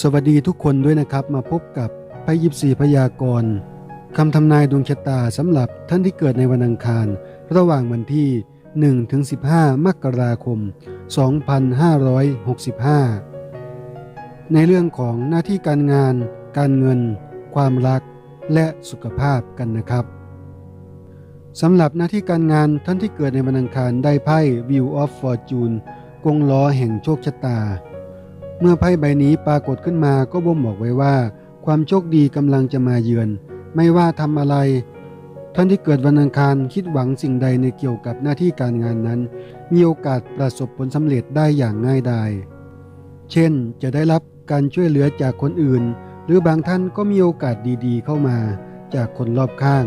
สวัสดีทุกคนด้วยนะครับมาพบกับไพ่ยิบสีพยากรณ์คำทำนายดวงชะตาสำหรับท่านที่เกิดในวันอังคาร ระหว่างวันที่1ถึง15 มกราคม 2565 ในเรื่องของหน้าที่การงาน การเงิน ความรัก และสุขภาพกันนะครับสำหรับหน้าที่การงานท่านที่เกิดในวันอังคารได้ไพ่ View of Fortune กงล้อแห่งโชคชะตา เมื่อไพ่ใบนี้ปรากฏขึ้นมาก็บ่งบอกไว้ว่า ความโชคดีกำลังจะมาเยือน ไม่ว่าทำอะไร ท่านที่เกิดวันอังคารคิดหวังสิ่งใดในเกี่ยวกับหน้าที่การงานนั้น มีโอกาสประสบผลสำเร็จได้อย่างง่ายดาย เช่น จะได้รับการช่วยเหลือจากคนอื่น หรือบางท่านก็มีโอกาสดีๆ เข้ามาจากคนรอบข้าง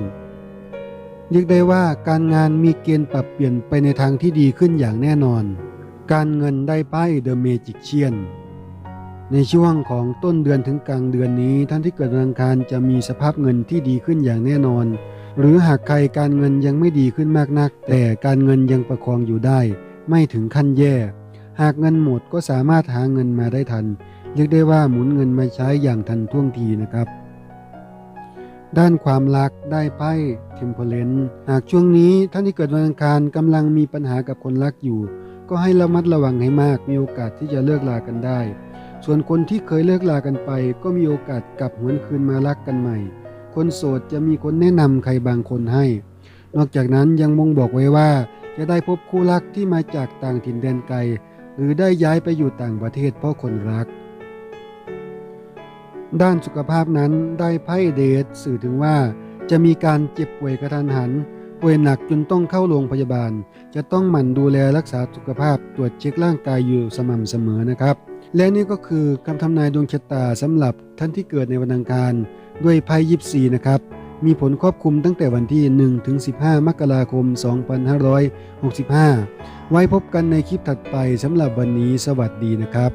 เรียกได้ว่าการงานมีเกณฑ์ปรับเปลี่ยนไปในทางที่ดีขึ้นอย่างแน่นอน การเงินได้ป้ายเดอะเมจิกเชียน ในช่วงของต้นเดือนถึงกลางเดือนนี้ ท่านที่เกิดวันอังคารจะมีสภาพเงินที่ดีขึ้นอย่างแน่นอน หรือหากใครการเงินยังไม่ดีขึ้นมากนัก แต่การเงินยังประคองอยู่ได้ ไม่ถึงขั้นแย่ หากเงินหมดก็สามารถหาเงินมาได้ทันเรียกได้ว่าหมุนเงินมาใช้อย่างทันท่วงทีนะครับ ด้านความรักได้ไพ่เทมเพลนหากช่วงนี้ท่านที่เกิดวันอังคารกำลังมีปัญหากับคนรักอยู่ ก็ให้ระมัดระวังให้มากมีโอกาสที่จะเลิกลากันได้ ส่วนคนที่เคยเลิกลากันไปก็มีโอกาสกลับหวนคืนมารักกันใหม่ คนโสดจะมีคนแนะนำใครบางคนให้ นอกจากนั้นยังมงบอกไว้ว่า จะได้พบคู่รักที่มาจากต่างถิ่นแดนไกล หรือได้ย้ายไปอยู่ต่างประเทศเพราะคนรัก ด้านสุขภาพนั้นได้ไพ่เดทสื่อถึงว่าจะมีการเจ็บป่วยกระทันหัน ป่วยหนักจนต้องเข้าโรงพยาบาล จะต้องหมั่นดูแลรักษาสุขภาพตรวจเช็คร่างกายอยู่สม่ำเสมอนะครับ และนี่ก็คือคำทำนายดวงชะตาสำหรับท่านที่เกิดในวันอังคารด้วยไพ่ยิปซีนะครับมีผลครอบคลุมตั้งแต่วันที่ 1 ถึง 15 มกราคม 2565 ไว้พบกันในคลิปถัดไปสำหรับวันนี้สวัสดีนะครับ